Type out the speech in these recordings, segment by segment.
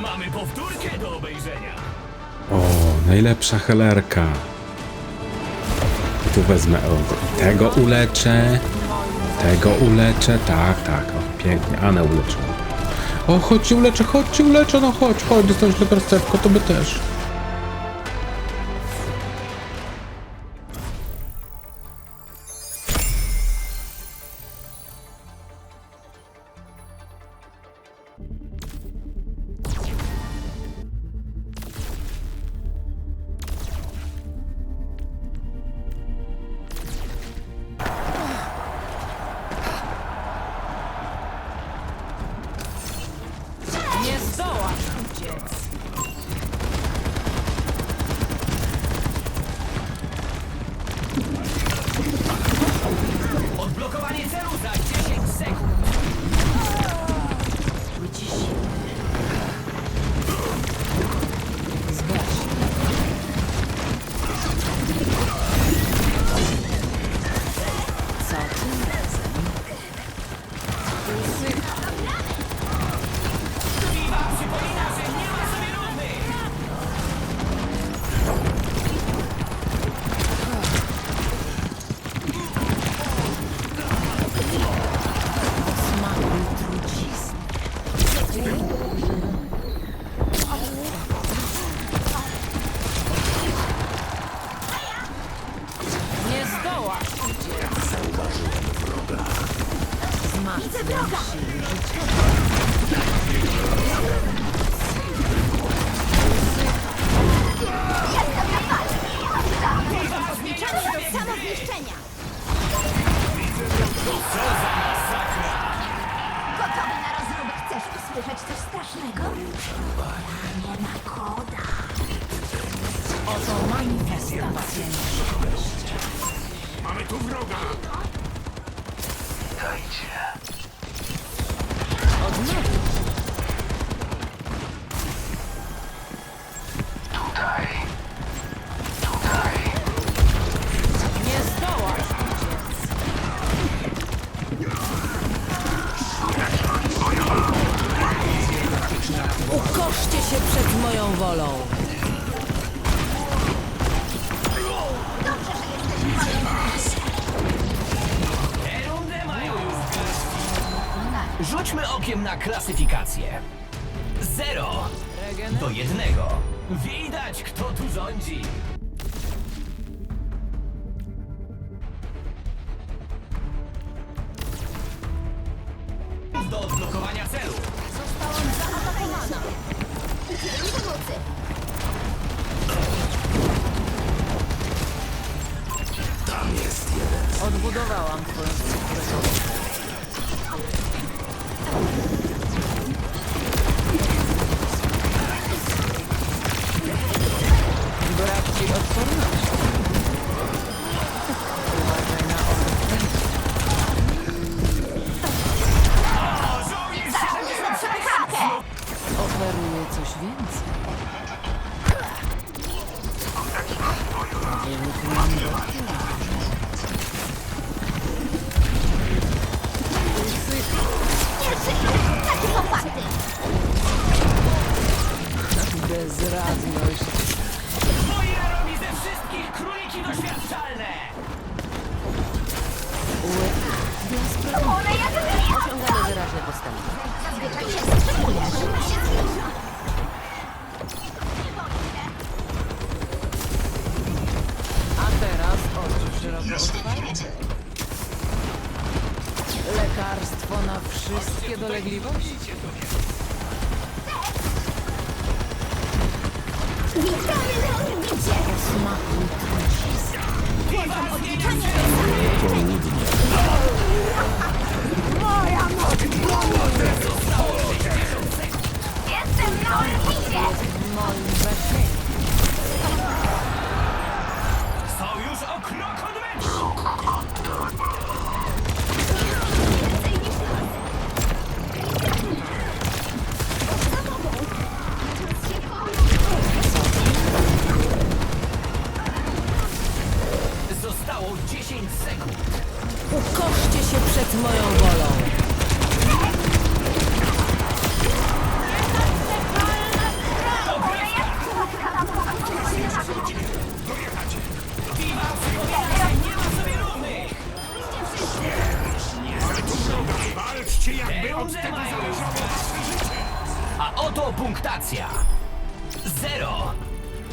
Mamy powtórkę do obejrzenia. O, najlepsza helerka. I tu wezmę o, tego uleczę. Tego uleczę. Tak, tak. O, pięknie. Anę uleczę. O, chodźcie uleczę, chodźcie uleczę, no chodź, chodź, dostaniesz lekarstewko, to by też. Zmartwiam siły życia. Zliczamy do samozniszczenia! Gotowy na rozróbę. Chcesz usłyszeć coś strasznego? Nie ma koda. Oto manifestacja. Mamy tu wroga. Odnowić. Nie zdołasz uciec. Ukoszcie się przed moją wolą. Rzućmy okiem na klasyfikację. Zero do jednego. Widać, kto tu rządzi. Do odblokowania celu. Zostałam zaatakowana. Udzielę pomocy. Odbudowałam twoją Osiągamy wyraźne postępy. Zazwyczaj się wstrzymujesz. się zbliża. A teraz szeroko otwarte. Lekarstwo na wszystkie dolegliwości. Witamy na orbicie! Smakuj trucizny. 我你看你看你看你看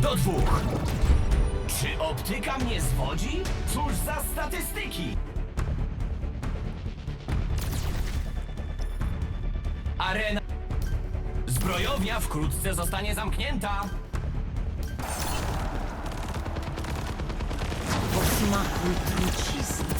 do 2. Czy optyka mnie zwodzi? Cóż za statystyki! Arena. Zbrojownia wkrótce zostanie zamknięta. Posmakuj trucizny.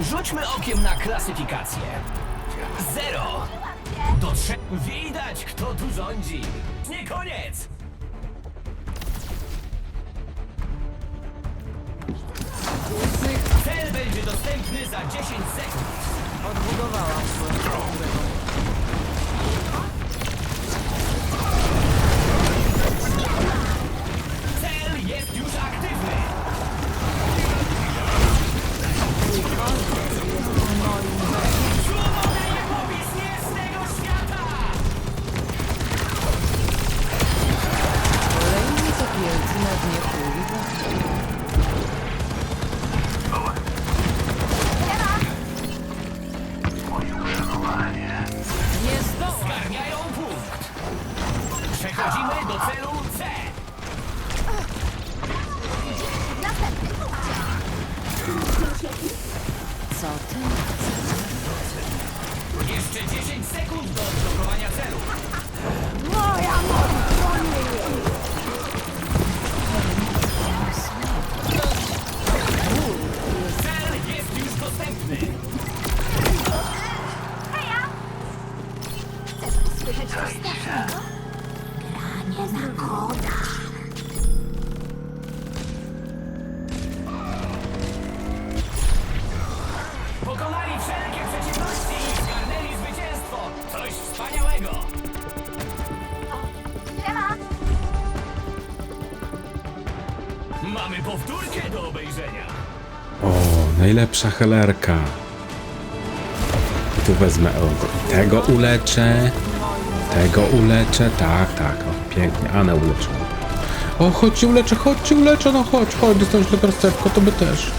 Rzućmy okiem na klasyfikację. 0 do 3. Widać, kto tu rządzi. Nie koniec! Cel będzie dostępny za 10 sekund. Odbudowałam swoją drogę. Jeszcze 10 sekund do odblokowania celu. Moja moc. Cel jest już dostępny. Heja! Chcesz usłyszeć coś strasznego? Granie na kodach. Mamy powtórkę do obejrzenia. O, najlepsza helerka. I tu wezmę o, tego uleczę. Tego uleczę. Tak, tak. O, pięknie. Anę uleczę. O, chodźcie uleczę, chodźcie uleczę, no chodź, chodź, dostaniesz lekarstewko, to by też.